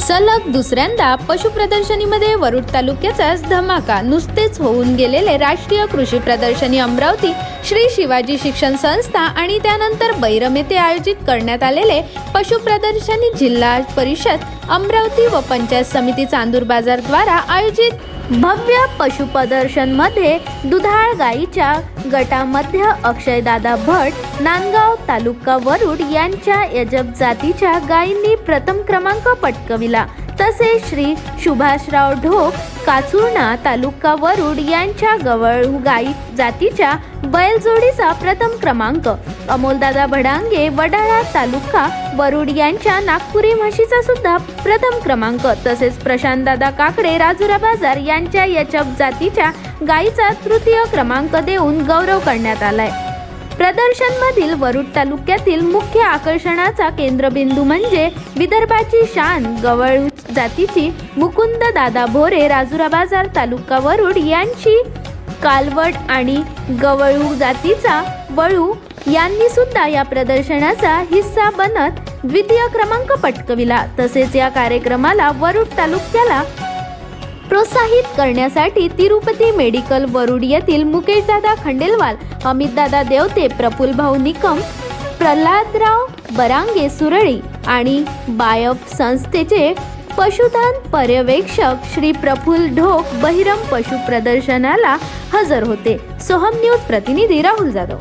सलग दुसऱ्यांदा पशु प्रदर्शनीमध्ये वरुड तालुक्याचाच धमाका नुसतेच होऊन गेलेले राष्ट्रीय कृषी प्रदर्शनी अमरावती श्री शिवाजी शिक्षण संस्था आणि त्यानंतर बैरम येथे आयोजित करण्यात आलेले पशु प्रदर्शनी जिल्हा परिषद अमरावती व पंचायत समिती चांदूर बाजार द्वारा आयोजित भव्य पशुप्रदर्शनमध्ये दुधाळ गाईच्या गटामध्ये अक्षयदादा भट नांदगाव तालुका वरुड यांच्या यजब जातीच्या गायींनी प्रथम क्रमांक पटकविला. तसेच श्री सुभाषराव ढोक काचुर्णा तालुका वरुड यांच्या गवळू गाई जातीच्या बैलजोडीचा प्रथम क्रमांक. अमोलदादा भडांगे वडाळा तालुका वरुड यांच्या नागपुरी म्हशीचा सुद्धा प्रथम क्रमांक. तसेच प्रशांतदादा काकडे राजुरा बाजार यांच्या यचप जातीच्या गायीचा तृतीय क्रमांक देऊन गौरव करण्यात आलाय. प्रदर्शनमधील वरुड तालुक्यातील मुख्य आकर्षणाचा केंद्रबिंदू म्हणजे विदर्भाची शान गवळू जातीची मुकुंद दादा भोरे राजुरा बाजार तालुका वरुड यांची कालवड आणि गवळू जातीचा वळू यांनी सुद्धा या प्रदर्शनाचा हिस्सा बनत द्वितीय क्रमांक पटकविला. तसेच या कार्यक्रमाला वरुड तालुक्याला प्रोत्साहित करण्यासाठी तिरुपती मेडिकल वरुड येथील मुकेशदादा खंडेलवाल अमितदादा देवते प्रफुल भाऊ निकम प्रल्हादराव बरांगे सुरळी आणि बायफ संस्थेचे पशुधन पर्यवेक्षक श्री प्रफुल ढोक बहिरम पशु प्रदर्शनाला हजर होते. सोहम न्यूज प्रतिनिधी राहुल जाधव.